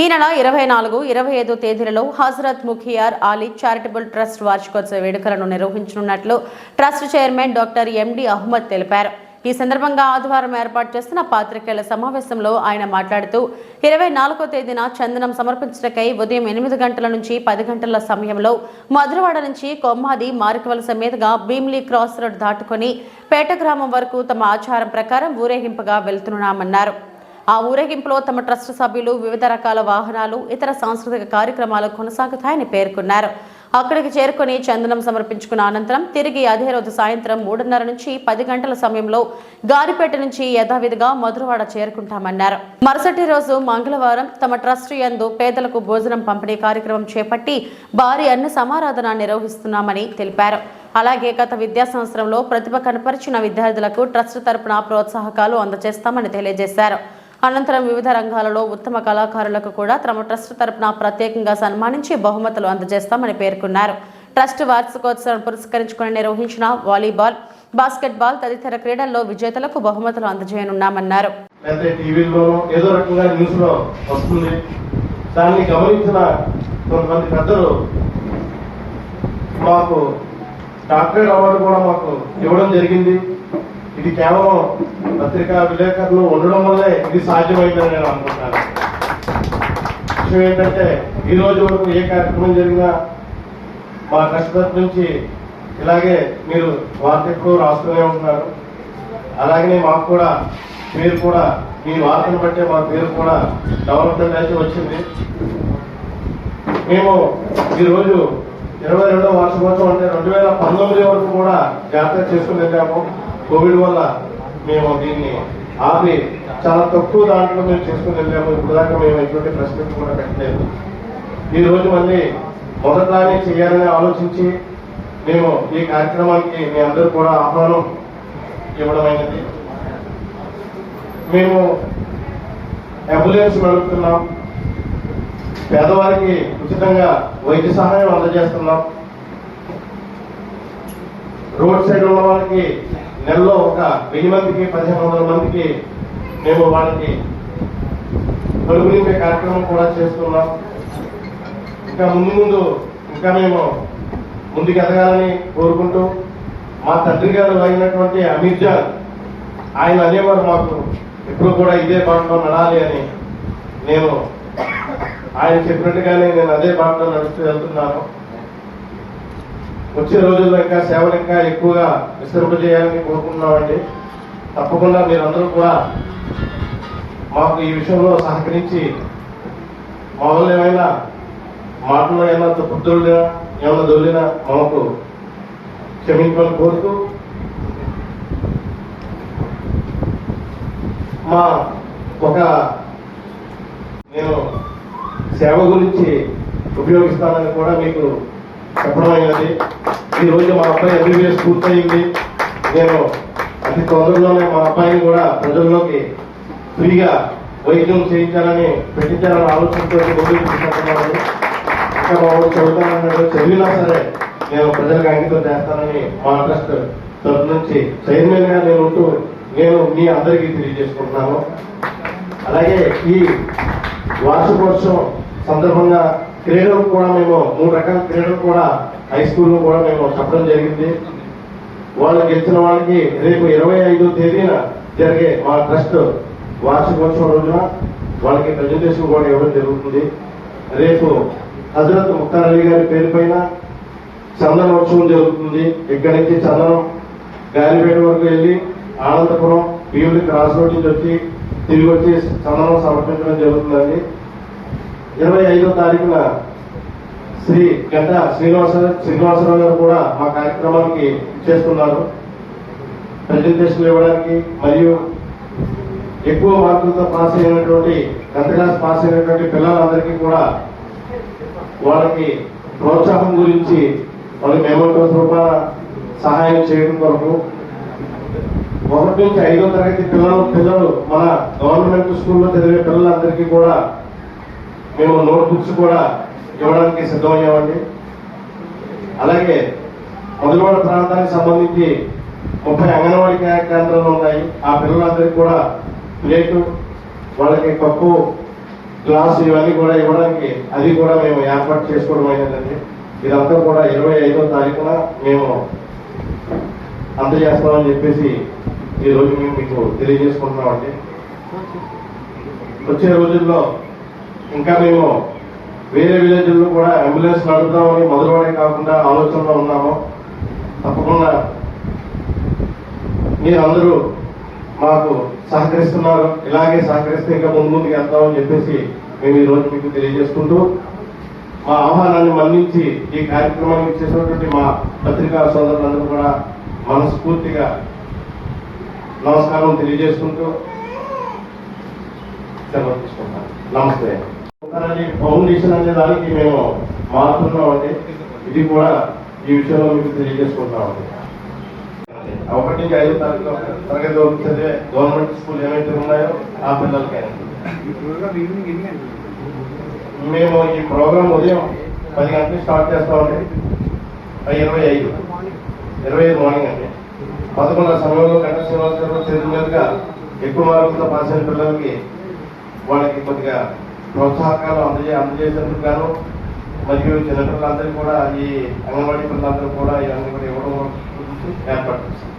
ఈ నెల ఇరవై నాలుగు ఇరవై ఐదు తేదీలలో హజరత్ ముఖియార్ అలీ చారిటబుల్ ట్రస్ట్ వార్షికోత్సవ వేడుకలను నిర్వహించనున్నట్లు trust chairman doctor MD Ahmed తెలిపారు. ఈ సందర్భంగా ఆదివారం ఏర్పాటు చేస్తున్న పాత్రికేయుల సమావేశంలో ఆయన మాట్లాడుతూ ఇరవై నాలుగో తేదీన చందనం సమర్పించటకై ఉదయం ఎనిమిది గంటల నుంచి పది గంటల సమయంలో మధురవాడ నుంచి కొమ్మాది మారికవలస మీదుగా భీమ్లీ క్రాస్ రోడ్ దాటుకొని పేట గ్రామం వరకు తమ ఆచారం ప్రకారం ఊరేగింపుగా వెళ్తున్నామన్నారు. ఆ ఊరేగింపులో తమ ట్రస్ట్ సభ్యులు వివిధ రకాల వాహనాలు ఇతర సాంస్కృతిక కార్యక్రమాలు కొనసాగుతాయని పేర్కొన్నారు. అక్కడికి చేరుకొని చందనం సమర్పించుకున్న అనంతరం తిరిగి అదే రోజు సాయంత్రం మూడున్నర నుంచి పది గంటల సమయంలో గారిపేట నుంచి యథావిధిగా మధురవాడ చేరుకుంటామన్నారు. మరుసటి రోజు మంగళవారం తమ ట్రస్ట్ యందు పేదలకు భోజనం పంపిణీ కార్యక్రమం చేపట్టి భారీ అన్న సమారాధన నిర్వహిస్తున్నామని తెలిపారు. అలాగే గత విద్యా సంవత్సరంలో ప్రతిభ కనపరిచిన విద్యార్థులకు ట్రస్ట్ తరపున ప్రోత్సాహకాలు అందజేస్తామని తెలియజేశారు. అనంతరం వివిధ రంగాలలో ఉత్తమ కళాకారులకు కూడా తమ ట్రస్ట్ తరపున ప్రత్యేకంగా సన్మానించి బహుమతులు అందజేస్తామని పేర్కొన్నారు. ట్రస్ట్ వార్షికోత్సవం పురస్కరించుకుని నిర్వహించిన వాలీబాల్ బాస్కెట్బాల్ తదితర క్రీడల్లో విజేతలకు బహుమతులు అందజేయనున్నామన్నారు. ఏదో రకంగా వస్తుంది. దాన్ని గమనించిన కొంతమంది పెద్దలు మాకు డాక్టరేట్ అవార్డు కూడా మాకు ఇవ్వడం జరిగింది. ఇది కేవలం పత్రికా విలేకరులు ఉండడం వల్లే ఇది సాధ్యమైందని నేను అనుకుంటున్నాను విషయం ఏంటంటే ఈ రోజు వరకు ఏ కార్యక్రమం జరిగినా మా ట్రస్ట్ నుంచి ఇలాగే మీరు వార్త రాస్తూనే ఉంటున్నారు. అలాగనే మాకు కూడా పేరు కూడా మీ వార్తను బట్టే మా పేరు కూడా డెవలప్మెంట్ అయితే వచ్చింది. మేము ఈరోజు ఇరవై రెండో వార్షికోత్సవం అంటే రెండు వేల పంతొమ్మిది వరకు కూడా జాతర చేసుకుని వెళ్ళాము. కోవిడ్ వల్ల మేము దీన్ని ఆపి చాలా తక్కువ దాంట్లో మేము చేసుకుని వెళ్ళాము. ఇప్పుడు మేము ఎటువంటి ప్రశ్న కూడా పెట్టలేదు. ఈ రోజు మళ్ళీ మొదట్లానే చేయాలని ఆలోచించి మేము ఈ కార్యక్రమానికి మీ అందరూ కూడా ఆహ్వానం ఇవ్వడమైనది మేము అంబులెన్స్ నడుపుతున్నాం. పేదవారికి ఉచితంగా వైద్య సహాయం అందజేస్తున్నాం. రోడ్ సైడ్ ఉన్న వాళ్ళకి నెలలో ఒక వెయ్యి మందికి పదిహేను వందల మందికి మేము వాళ్ళకి కడుపు కార్యక్రమం కూడా చేస్తున్నాం. ఇంకా ముందు ముందు ఇంకా మేము ముందుకు ఎదగాలని కోరుకుంటూ మా తండ్రి గారు అయినటువంటి అమీర్ జాన్ ఆయన అనేవారు మాకు ఎప్పుడు కూడా ఇదే బాటలో నడాలి అని నేను ఆయన చెప్పినట్టుగానే నేను అదే బాటలో నడుస్తూ వెళ్తున్నాను. వచ్చే రోజుల్లో ఇంకా సేవలు ఇంకా ఎక్కువగా విస్తరింపజేయాలని కోరుకుంటున్నామండి. తప్పకుండా మీరందరూ కూడా మాకు ఈ విషయంలో సహకరించి మామూలు ఏమైనా మాటలు ఏమైనా తప్పుదొల్లినా ఏమైనా దొల్లినా మాకు క్షమించమని కోరుతూ మా ఒక నేను సేవ గురించి ఉపయోగిస్తానని కూడా మీకు చెప్పడమైనది ఈరోజు మా అబ్బాయి ఎంబీబీఎస్ పూర్తయింది. నేను అతి తొందరలోనే మా అబ్బాయిని కూడా ప్రజల్లోకి ఫ్రీగా వైద్యం చేయించాలని పెట్టించాలని ఆలోచనతో ముందుకు తీసుకుంటున్నాను ఇంకా మా వాళ్ళు చదువుతానన్నాడు. చదివినా సరే నేను ప్రజలకు అంకితం చేస్తానని మా ట్రస్ట్ తరఫు నుంచి చైర్మన్గా నేను ఉంటూ నేను మీ అందరికీ తెలియజేసుకుంటున్నాను. అలాగే ఈ వార్షికోత్సవం సందర్భంగా క్రీడలు కూడా మేము మూడు రకాల క్రీడలు కూడా హై స్కూల్లో కూడా మేము చెప్పడం జరిగింది. వాళ్ళు గెలిచిన వాళ్ళకి రేపు ఇరవై ఐదో తేదీన జరిగే మా ట్రస్ట్ వార్షికోత్సవం రోజున వాళ్ళకి ప్రజెంటేషన్ కూడా ఇవ్వడం జరుగుతుంది. రేపు హజరత్ ముక్తార్ అలీ గారి పేరు పైన చందనోత్సవం జరుగుతుంది. ఇక్కడి నుంచి చందనం గాలిపేట వరకు వెళ్ళి అనంతపురం భీముడి క్రాస్ రోడ్ నుంచి వచ్చి తిరిగి వచ్చి చందనం సమర్పించడం జరుగుతుందండి. ఇరవై ఐదో తారీఖున శ్రీ గంట శ్రీనివాస శ్రీనివాసరావు గారు కూడా మా కార్యక్రమానికి చేస్తున్నారు. ప్రజెంటేషన్ ఇవ్వడానికి మరియు ఎక్కువ మార్కులతో పాస్ అయినటువంటి టెన్త్ క్లాస్ పాస్ అయినటువంటి పిల్లలందరికీ కూడా వాళ్ళకి ప్రోత్సాహం గురించి వాళ్ళకి మెమోటోస్ రూపాయల సహాయం చేయడం కొరకు ఒకటి నుంచి ఐదో తరగతి పిల్లలు పిల్లలు మన గవర్నమెంట్ స్కూల్లో చదివే పిల్లలందరికీ కూడా మేము నోట్ బుక్స్ కూడా ఇవ్వడానికి సిద్ధమయ్యామండి. అలాగే మొదలవాడ ప్రాంతానికి సంబంధించి ముప్పై అంగన్వాడీ కేంద్రాలు ఉన్నాయి. ఆ పిల్లలందరికీ కూడా ప్లేటు వాళ్ళకి కప్పు గ్లాస్ ఇవన్నీ కూడా ఇవ్వడానికి అది కూడా మేము ఏర్పాటు చేసుకోవడం అయినదండి. ఇదంతా కూడా ఇరవై ఐదో తారీఖున మేము అందజేస్తామని చెప్పేసి ఈ రోజు మేము మీకు తెలియజేసుకుంటున్నామండి. వచ్చే రోజుల్లో ఇంకా మేము వేరే విలేజ్లో కూడా అంబులెన్స్ నడుపుదామని మొదలువాడే కాకుండా ఆలోచనలో ఉన్నాము. తప్పకుండా మీరందరూ మాకు సహకరిస్తున్నారు. ఇలాగే సహకరిస్తే ఇంకా ముందు ముందుకు వెళ్తామని చెప్పేసి మేము ఈరోజు రోజు మీకు తెలియజేసుకుంటూ మా ఆహ్వానాన్ని మన్నించి ఈ కార్యక్రమానికి చేసినటువంటి మా పత్రికా సోదరులందరూ కూడా మనస్ఫూర్తిగా నమస్కారం తెలియజేసుకుంటూ సెలవు తీసుకుంటాను నమస్తే. ఫౌండేషన్ అనే దానికి మేము మారుతున్నామండి ఇది కూడా ఈ విషయంలో మీకు తెలియజేసుకుంటామండి ఒకటి నుంచి ఐదు తరగతి తరగతి వరకు చదివే గవర్నమెంట్ స్కూల్ ఏవైతే ఉన్నాయో ఆ పిల్లలకి మేము ఈ ప్రోగ్రామ్ ఉదయం పది గంటలకు స్టార్ట్ చేస్తామండి ఇరవై ఐదు. ఇరవై ఐదు మార్నింగ్ అండి. పదకొండు సమయంలో గంట శ్రీనివాసరావు చేతుల మీదుగా ఎక్కువ మార్కులతో పాస్ అయిన పిల్లలకి వాళ్ళకి కొద్దిగా ప్రోత్సాహకాలు అందజే అందజేసేందుకు గాను మరియు చిన్నపిల్లలందరికీ కూడా ఈ అంగన్వాడీ పిల్లలందరూ కూడా ఈ అంగన్వాడీ ఇవ్వడం గురించి ఏర్పాటు